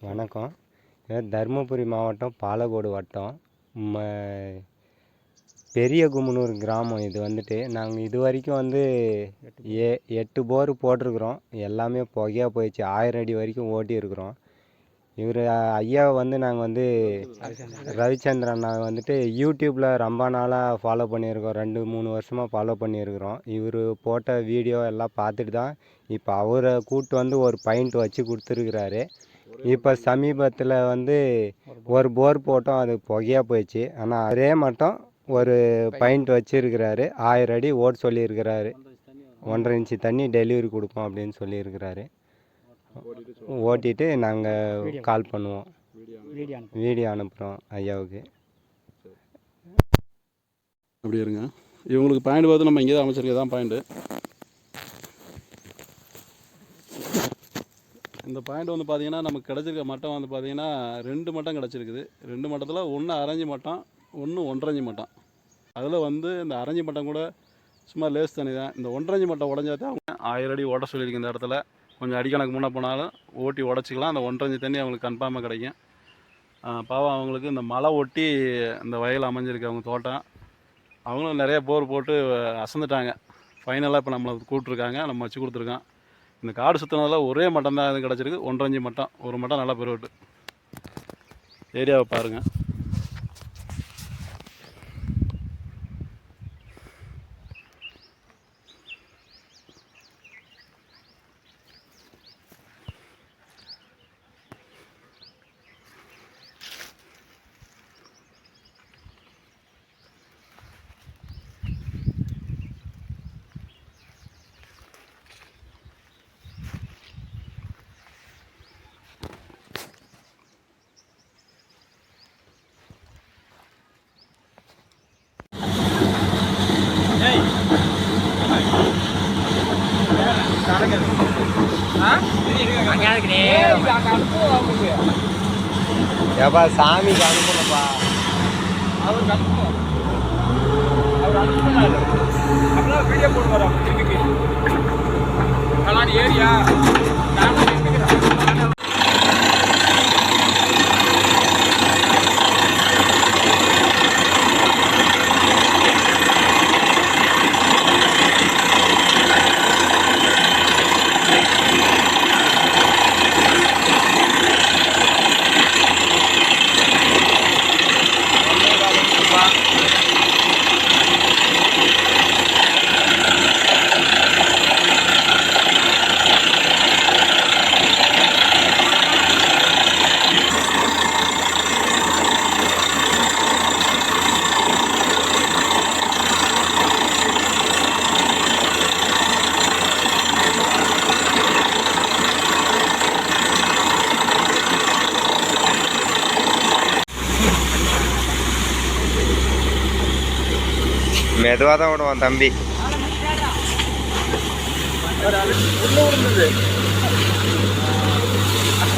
வணக்கம். தருமபுரி மாவட்டம் பாலக்கோடு வட்டம். ம பெரிய கும்மனூர் கிராமம். இது வந்துட்டு நாங்கள் இது வரைக்கும் வந்து ஏ எட்டு போர் போட்டிருக்குறோம். எல்லாமே புகையாக போயிடுச்சு. ஆயிரம் அடி வரைக்கும் ஓட்டியிருக்கிறோம். இவர் ஐயாவை வந்து நாங்கள் வந்து ரவிச்சந்திரன் அண்ணா வந்துட்டு யூடியூப்பில் ரொம்ப நாளாக ஃபாலோ பண்ணியிருக்கோம். ரெண்டு மூணு வருஷமாக ஃபாலோ பண்ணியிருக்கிறோம். இவர் போட்ட வீடியோ எல்லாம் பார்த்துட்டு தான் இப்போ அவரை கூப்பிட்டு வந்து ஒரு பாயிண்ட் வச்சு கொடுத்துருக்குறாரு. இப்போ சமீபத்தில் வந்து ஒரு போர் போட்டோம். அது புகையாக போயிடுச்சு. ஆனால் அதே மட்டும் ஒரு பாயிண்ட் வச்சுருக்கிறாரு. ஆயிரம் அடி ஓட சொல்லியிருக்கிறாரு. ஒன்றரை இன்ச்சு தண்ணி டெலிவரி கொடுப்போம் அப்படின்னு சொல்லியிருக்கிறாரு. ஓட்டிட்டு நாங்கள் கால் பண்ணுவோம். வீடியோ அனுப்புகிறோம் ஐயாவுக்கு. அப்படி இருங்க. இவங்களுக்கு பாயிண்ட் பார்த்து நம்ம இங்கே தான் அமைச்சிருக்க தான் பாயிண்ட்டு இந்த பாயிண்ட் வந்து பார்த்தீங்கன்னா நமக்கு கிடச்சிருக்க மட்டம் வந்து பார்த்தீங்கன்னா ரெண்டு மட்டம் கிடச்சிருக்குது. ரெண்டு மட்டத்தில் ஒன்று அரைஞ்சி மட்டம் ஒன்று ஒன்றரைஞ்சி மட்டம். அதில் வந்து இந்த அரைஞ்சி மட்டம் கூட சும்மா லேஸ் தண்ணி தான். இந்த ஒன்றரைஞ்சி மட்டம் உடஞ்சா தான் அவங்க ஆயிரம் அடி ஓட சொல்லியிருக்கு இந்த இடத்துல. கொஞ்சம் அடிக்கணக்கு முன்னே போனாலும் ஓட்டி உடச்சிக்கலாம். அந்த ஒன்றரைஞ்சி தண்ணி அவங்களுக்கு கன்ஃபார்மாக கிடைக்கும். பாவம் அவங்களுக்கு இந்த மலை ஒட்டி இந்த வயல் அமைஞ்சிருக்கு அவங்க தோட்டம். அவங்களும் நிறைய போர் போட்டு அசந்துட்டாங்க. ஃபைனலாக இப்போ நம்மளை கூப்பிட்ருக்காங்க நம்ம வச்சு கொடுத்துருக்கோம். இந்த காடு சுற்றினதில் ஒரே மட்டம் தான் இது கிடச்சிருக்கு. ஒன்றஞ்சு மட்டம். ஒரு மட்டம் நல்லா பெருவிட்டு. ஏரியாவை பாருங்கள் ஏப்பா சாமிக்கு அனுப்பணும்ப்பா வீடியோ போட்டு வரோம் கலாடி ஏரியா மெதுவாக தான் விடுவான் தம்பி.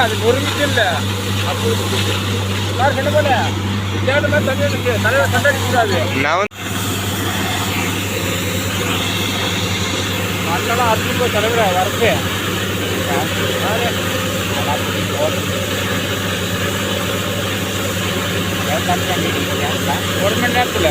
அது நொறுங்கிட்டு இல்ல அப்போ சார் மாதிரி தலைவர் சண்டை கூடாது நான் அதெல்லாம் அறுபது தலைவர் வரப்பு ஒரு மணி நேரத்தில்